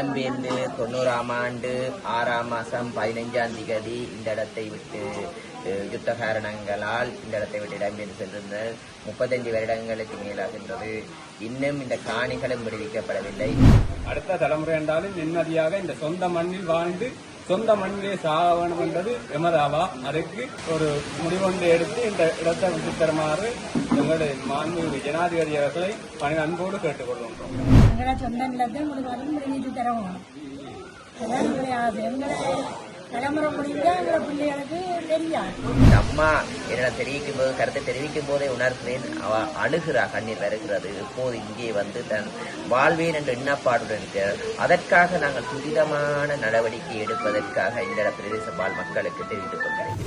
இடம்பெயர்ந்து தொண்ணூறாம் ஆண்டு ஆறாம் மாசம் பதினைஞ்சாம் திகதி இந்த இடத்தை விட்டு யுத்த காரணங்களால் இந்த இடத்தை விட்டு இடம்பெயர்ந்து சென்றிருந்தனர் முப்பத்தஞ்சு வருடங்களுக்கு மேலாகின்றது. இன்னும் இந்த காணிகளும் விடுவிக்கப்படவில்லை. அடுத்த தலைமுறை என்றாலும் நிம்மதியாக இந்த சொந்த மண்ணில் வாழ்ந்து சொந்த மண்ணிலே சாக வேண்டும் என்பது எமதாவா அதற்கு ஒரு முடிவொன்று எடுத்து இந்த இடத்தை விட்டு எங்களுடைய மாண்பு ஜனாதிபதி அவர்களை பணி அன்போடு கேட்டுக்கொள்கின்றோம். எங்களை அதான் தலைமுறை முடிஞ்சா எங்களை பிள்ளைகளுக்கு தெரியாது இந்த அம்மா என்னிடம் தெரிவிக்கும் போது கருத்தை தெரிவிக்கும் போதே உணர்கிறேன் அவ அழுகிறா கண்ணீர் வருகிறது இப்போது இங்கே வந்து தன் வாழ்வேன் என்ற எண்ணப்பாடுடன் இருக்கிறார் அதற்காக நாங்கள் துரிதமான நடவடிக்கை எடுப்பதற்காக இந்த பிரதேச வாழ் மக்களுக்கு தெரிவித்துக் கொள்கிறேன்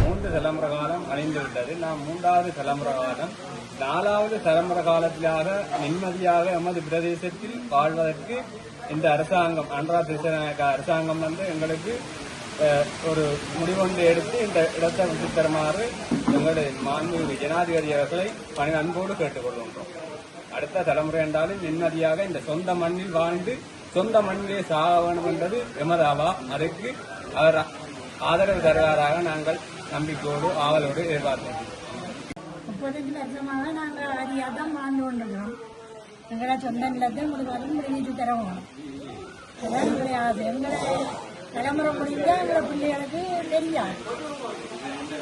மூன்று தலைமுறை காலம் நாம் மூன்றாவது தலைமுறை காலம் நாலாவது தலைமுறை காலத்திலாக நிம்மதியாக எமது பிரதேசத்தில் வாழ்வதற்கு இந்த அரசாங்கம் அன்றா திசநாயக்க அரசாங்கம் வந்து எங்களுக்கு ஒரு முடிவொன்று எடுத்து இந்த இடத்தை விட்டு தருமாறு எங்களுடைய மாண்பு ஜனாதிபதி அவர்களை பணி அன்போடு கேட்டுக்கொள்கின்றோம். அடுத்த தலைமுறை என்றாலும் நிம்மதியாக இந்த சொந்த மண்ணில் வாழ்ந்து சொந்த மண்ணிலே சாக வேண்டும் என்பது எமதாவா அதற்கு அவர் ஆதரவு தருவாராக நாங்கள் நம்பிக்கையோடு ஆவலோடு எதிர்பார்க்கிறோம். முப்பத்தஞ்சு லட்சமாக நாங்கள் அதிகாக தான் வாழ்ந்து கொண்டிருக்கிறோம். எங்களை சொந்த நிலத்தை முழுவதும் முடிஞ்சு தரவும். அதான் எங்களுடைய ஆசை எங்களை தலைமுறை முடிஞ்சா எங்களை பிள்ளைகளுக்கு தெரியாது.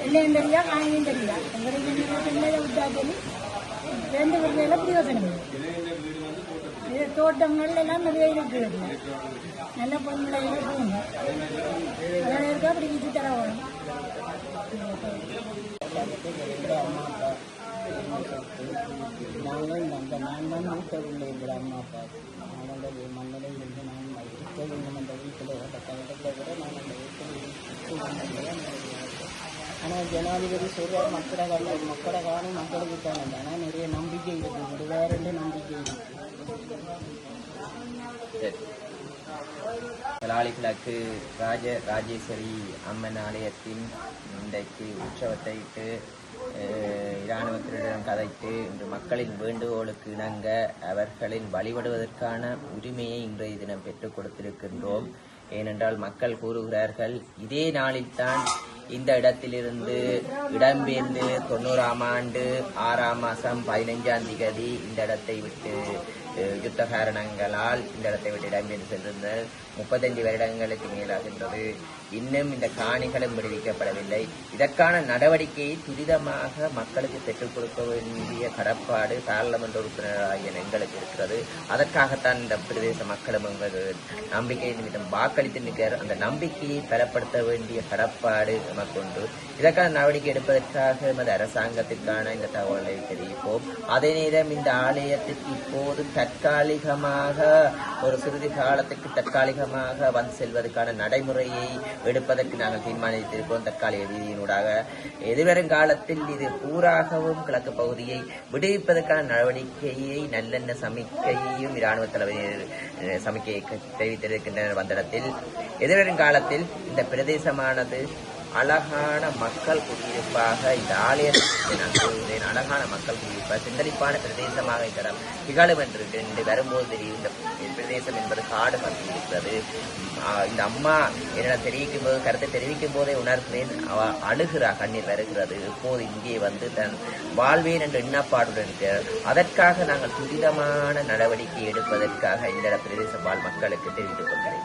இல்லையும் தெரியா காணியும் தெரியா எங்களுக்கு பிள்ளைகளை விட்டா சொல்லி ரெண்டு பிள்ளைகளை பிரயோசனம் இது தோட்டங்கள் எல்லாம் நிறைய இருக்குது நல்ல பொண்ணுகளை போகணும் அதனால இருக்கா? அப்படி விட்டு தர வேணும் நாங்கள் அந்த நான் தான் மூத்த பிள்ளை எங்கள் அம்மா அப்பா நாங்கள் மண்ணில் இருந்து நான் இருக்க வேண்டும் அந்த வீட்டில் அந்த கட்டத்தில் கூட நான் அந்த வீட்டில் ஆனால் ஜனாதிபதி சொல்கிறார் மக்களை மக்களை காணும் மக்களுக்கு தானே. ஆனால் நிறைய நம்பிக்கை இருக்குது. விடுவாருன்னு நம்பிக்கை? இருக்குது கிழக்கு ராஜ ராஜேஸ்வரி அம்மன் ஆலயத்தின் இன்றைக்கு உற்சவத்தை அஹ், இராணுவத்தினரிடம் கதைத்து இன்று மக்களின் வேண்டுகோளுக்கு இணங்க அவர்களின் வழிபடுவதற்கான உரிமையை இன்றைய தினம் பெற்றுக் கொடுத்திருக்கின்றோம். ஏனென்றால் மக்கள் கூறுகிறார்கள் இதே நாளில்தான் இந்த இடத்திலிருந்து இடம்பெயர்ந்து தொண்ணூறாம் ஆண்டு ஆறாம் மாசம் பதினைஞ்சாம் திகதி இந்த இடத்தை விட்டு யுத்த காரணங்களால் இந்த இடத்தை விட்டு இடம்பெயர்ந்து சென்றிருந்தனர் முப்பத்தஞ்சு வருடங்களுக்கு மேலாகின்றது. இன்னும் இந்த காணிகளும் விடுவிக்கப்படவில்லை. இதற்கான நடவடிக்கையை துரிதமாக மக்களுக்கு பெற்றுக் கொடுக்க வேண்டிய கடப்பாடு பாராளுமன்ற உறுப்பினராகிய எங்களுக்கு இருக்கிறது. அதற்காகத்தான் இந்த பிரதேச மக்களும் எங்கள் நம்பிக்கை நிமிடம் வாக்களித்து நிற்கிறார் அந்த நம்பிக்கையை பலப்படுத்த வேண்டிய கடப்பாடு நமக்கு உண்டு. இதற்கான நடவடிக்கை எடுப்பதற்காக எமது அரசாங்கத்திற்கான இந்த தகவலை தெரிவிப்போம். அதே நேரம் இந்த ஆலயத்திற்கு இப்போது தற்காலிகமாக ஒரு சிறிது காலத்துக்கு தற்காலிகமாக வந்து செல்வதற்கான நடைமுறையை எடுப்பதற்கு நாங்கள் தீர்மானித்திருக்கிறோம். தற்காலிக ரீதியினூடாக. எதிர்வரும் காலத்தில் இது பூராகவும் கிழக்கு பகுதியை விடுவிப்பதற்கான நடவடிக்கையை நல்லெண்ண சமிக்கையையும் இராணுவ தலைவர் சமிக்கையை தெரிவித்திருக்கின்றனர். வந்திடத்தில் எதிர்வரும் காலத்தில் இந்த பிரதேசமானது அழகான மக்கள் குடியிருப்பாக இந்த ஆலயத்தை நான் கூறுகிறேன் அழகான மக்கள் குடியிருப்பாக சிந்தளிப்பான பிரதேசமாக இந்த இடம் திகழும் என்று வரும்போது தெரியும். இந்த பிரதேசம் என்பது காடு பற்றி இருக்கிறது. இந்த அம்மா என்னிடம் தெரிவிக்கும் போது கருத்தை தெரிவிக்கும் போதே உணர்கிறேன். அவ அழுகிறா கண்ணீர் வருகிறது. இப்போது இங்கே வந்து தன் வாழ்வேன் என்ற எண்ணப்பாடுடன் இருக்கிறார் அதற்காக நாங்கள் துரிதமான நடவடிக்கை எடுப்பதற்காக இந்த பிரதேசம் பிரதேச வாழ் மக்களுக்கு தெரிவித்துக் கொள்கிறேன்.